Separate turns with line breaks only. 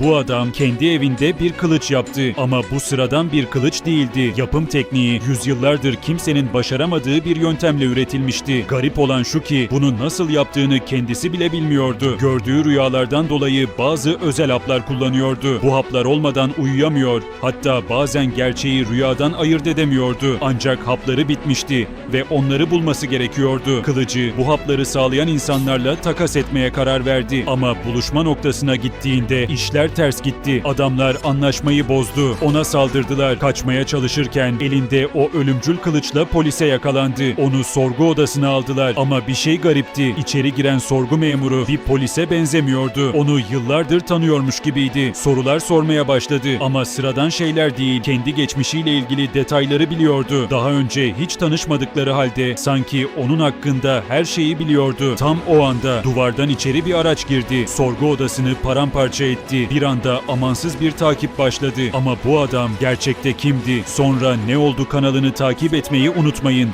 Bu adam kendi evinde bir kılıç yaptı ama bu sıradan bir kılıç değildi. Yapım tekniği yüzyıllardır kimsenin başaramadığı bir yöntemle üretilmişti. Garip olan şu ki bunu nasıl yaptığını kendisi bile bilmiyordu. Gördüğü rüyalardan dolayı bazı özel haplar kullanıyordu. Bu haplar olmadan uyuyamıyor. Hatta bazen gerçeği rüyadan ayırt edemiyordu. Ancak hapları bitmişti ve onları bulması gerekiyordu. Kılıcı bu hapları sağlayan insanlarla takas etmeye karar verdi. Ama buluşma noktasına gittiğinde işler ters gitti. Adamlar anlaşmayı bozdu. Ona saldırdılar. Kaçmaya çalışırken elinde o ölümcül kılıçla polise yakalandı. Onu sorgu odasına aldılar. Ama bir şey garipti. İçeri giren sorgu memuru bir polise benzemiyordu. Onu yıllardır tanıyormuş gibiydi. Sorular sormaya başladı. Ama sıradan şeyler değil. Kendi geçmişiyle ilgili detayları biliyordu. Daha önce hiç tanışmadıkları halde sanki onun hakkında her şeyi biliyordu. Tam o anda duvardan içeri bir araç girdi. Sorgu odasını paramparça etti. Bir anda amansız bir takip başladı. Ama bu adam gerçekte kimdi? Sonra ne oldu kanalını takip etmeyi unutmayın.